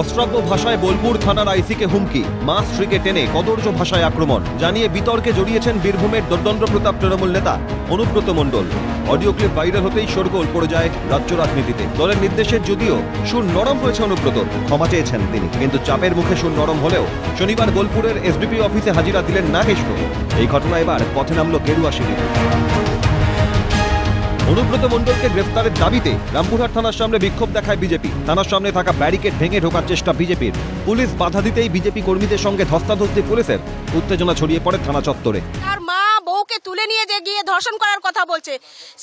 অশ্রাব্য ভাষায় বোলপুর থানার আইসিকে হুমকি। মা স্ত্রীকে টেনে কদর্য ভাষায় আক্রমণ। জানিয়ে বিতর্কে জড়িয়েছেন বীরভূমের দর্দণ্ড প্রতাপ তৃণমূল নেতা Anubrata Mondal. Audio clip viral হতেই শোরগোল পড়ে যায় রাজ্য রাজনীতিতে। দলের নির্দেশের যদিও সুর নরম হয়েছে অনুব্রত, ক্ষমা চেয়েছেন তিনি। কিন্তু চাপের মুখে সুর নরম হলেও শনিবার বোলপুরের এসডিপি অফিসে হাজিরা দিলেন না কৃষ্ণ এই ঘটনা এবার পথে নামল গেরুয়া শিবির অনুব্রত মণ্ডলকে গ্রেফতারের দাবিতে রামপুরহাট থানার সামনে বিক্ষোভ দেখায় বিজেপি। থানার সামনে থাকা ব্যারিকেড ভেঙে ঢোকার চেষ্টা বিজেপির। পুলিশ বাধা দিতেই বিজেপি কর্মীদের সঙ্গে ধস্তাধস্তি পুলিশের উত্তেজনা ছড়িয়ে পড়ে থানা চত্বরে। তার মা বউকে তুলে নিয়ে যে গিয়ে ধর্ষণ করার কথা বলছে,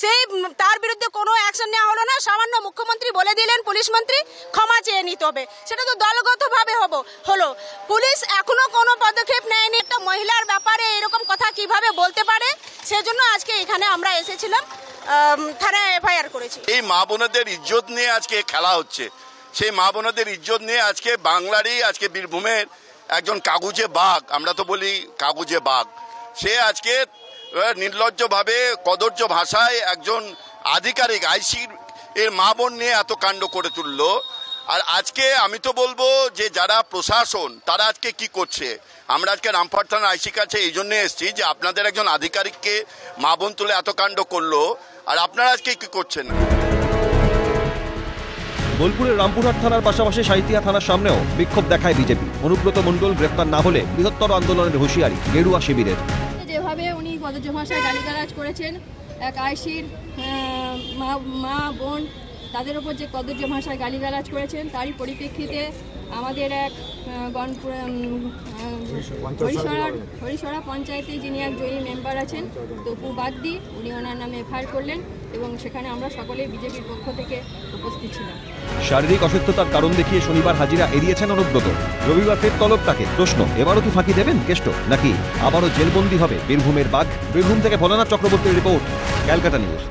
সেই তার বিরুদ্ধে কোনো অ্যাকশন নেওয়া হলো না। সামান্য মুখ্যমন্ত্রী বলে দিলেন, পুলিশ মন্ত্রী ক্ষমা চেয়ে নিতে হবে। সেটা তো দলগতভাবে হব, হলো। পুলিশ এখনও কোনো পদক্ষেপ নেয়নি। একটা মহিলার ব্যাপারে এরকম কথা কীভাবে বলতে পারে, সেজন্য আজকে এখানে আমরা এসেছিলাম। থানায় এফআইআর করেছি। এই মা বোনদের ইজ্জত নিয়ে আজকে খেলা হচ্ছে। সেই মা বোনদের ইজ্জত নিয়ে আজকে বাংলারই আজকে বীরভূমের একজন কাগুজে বাঘ, আমরা তো বলি কাগুজে বাঘ। সে আজকে নির্লজ্জভাবে কদর্য ভাষায় একজন আধিকারিক, আইসির এর মা বোন নিয়ে এত কাণ্ড করে তুললো। আর আজকে আমি তো বলব যে যারা প্রশাসন তারা আজকে কি করছে? আমরা আজকে রামপাট থানার আইসির কাছে এই জন্য এসেছি যে আপনাদের একজন আধিকারিককে মা বোন তুলে এত কাণ্ড করল আর আপনারা আজকে কি করছেন? বোলপুরের রামপুরহাট থানার পাশাপাশি সাঁইথিয়া থানার সামনেও বিক্ষোভ দেখায় বিজেপি। অনুব্রত মণ্ডল গ্রেফতার না হলে বৃহত্তর আন্দোলনের হুঁশিয়ারি গেরুয়া শিবিরের। যেভাবে উনি কদর্য ভাষায় গালিগালাজ করেছেন এক আইসির মা মা বোন তাদের ওপর যে কদর্য ভাষায় গালিগালাজ করেছেন, তারই পরিপ্রেক্ষিতে আমাদের এক গণপুর হরিশরার হরিশরা পঞ্চায়েতে যিনি এক জয়ী মেম্বার আছেন, তপু বাদ বাগদি উনি ওনার নামে এফআইআর করলেন এবং সেখানে আমরা সকলেই বিজেপির পক্ষ থেকে উপস্থিত ছিলাম। শারীরিক অসুস্থতার কারণ দেখিয়ে শনিবার হাজিরা এড়িয়েছেন অনুব্রত। রবিবার ফের তলব তাকে। প্রশ্ন, এবারও কি ফাঁকি দেবেন কেষ্ট? নাকি আবারও জেলবন্দি হবে বীরভূমের বাঘ? বীরভূম থেকে ভোলানাথ চক্রবর্তীর রিপোর্ট, ক্যালকাটা নিউজ।